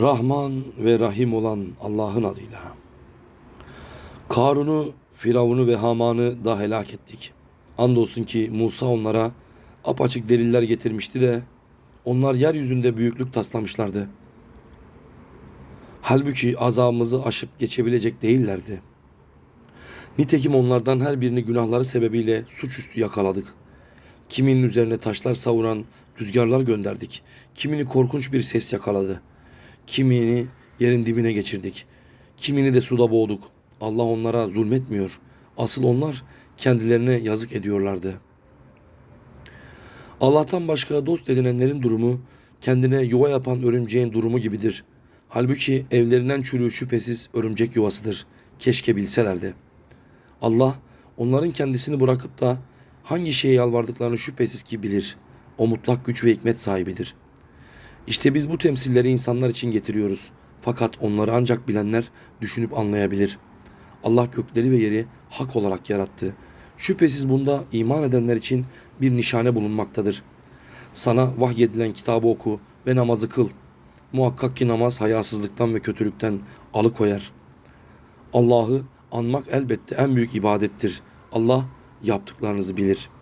Rahman ve Rahim olan Allah'ın adıyla. Karun'u, Firavun'u ve Haman'ı da helak ettik. Andolsun ki Musa onlara apaçık deliller getirmişti de onlar yeryüzünde büyüklük taslamışlardı. Halbuki azabımızı aşıp geçebilecek değillerdi. Nitekim onlardan her birini günahları sebebiyle suçüstü yakaladık. Kiminin üzerine taşlar savuran rüzgarlar gönderdik. Kimini korkunç bir ses yakaladı. Kimini yerin dibine geçirdik. Kimini de suda boğduk. Allah onlara zulmetmiyor. Asıl onlar kendilerine yazık ediyorlardı. Allah'tan başka dost edinenlerin durumu kendine yuva yapan örümceğin durumu gibidir. Halbuki evlerinden çürüğü şüphesiz örümcek yuvasıdır. Keşke bilselerdi. Allah onların kendisini bırakıp da hangi şeye yalvardıklarını şüphesiz ki bilir. O mutlak güç ve hikmet sahibidir. İşte biz bu temsilleri insanlar için getiriyoruz. Fakat onları ancak bilenler düşünüp anlayabilir. Allah gökleri ve yeri hak olarak yarattı. Şüphesiz bunda iman edenler için bir nişane bulunmaktadır. Sana vahyedilen kitabı oku ve namazı kıl. Muhakkak ki namaz hayasızlıktan ve kötülükten alıkoyar. Allah'ı anmak elbette en büyük ibadettir. Allah yaptıklarınızı bilir.''